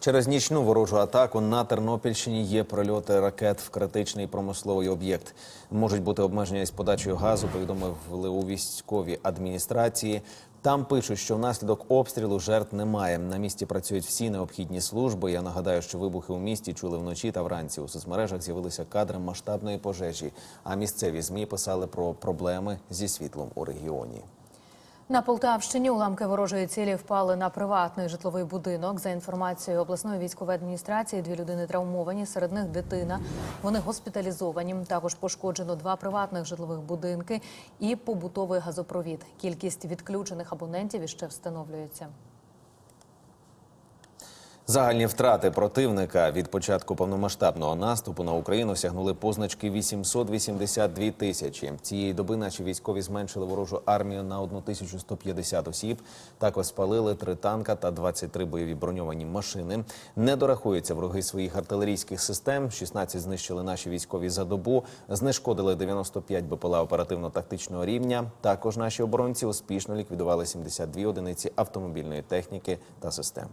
Через нічну ворожу атаку на Тернопільщині є прольоти ракет в критичний промисловий об'єкт. Можуть бути обмеження із подачею газу. Повідомили у військовій адміністрації. Там пишуть, що внаслідок обстрілу жертв немає. На місці працюють всі необхідні служби. Я нагадаю, що вибухи у місті чули вночі та вранці. У соцмережах з'явилися кадри масштабної пожежі. А місцеві змі писали про проблеми зі світлом у регіоні. На Полтавщині уламки ворожої цілі впали на приватний житловий будинок. За інформацією обласної військової адміністрації, дві людини травмовані, серед них дитина. Вони госпіталізовані. Також пошкоджено два приватних житлових будинки і побутовий газопровід. Кількість відключених абонентів іще встановлюється. Загальні втрати противника від початку повномасштабного наступу на Україну сягнули позначки 882 тисячі. Цієї доби наші військові зменшили ворожу армію на 1150 осіб. Також спалили три танка та 23 бойові броньовані машини. Не дорахуються вороги своїх артилерійських систем. 16 знищили наші військові за добу. Знешкодили 95 БПЛА оперативно-тактичного рівня. Також наші оборонці успішно ліквідували 72 одиниці автомобільної техніки та систем.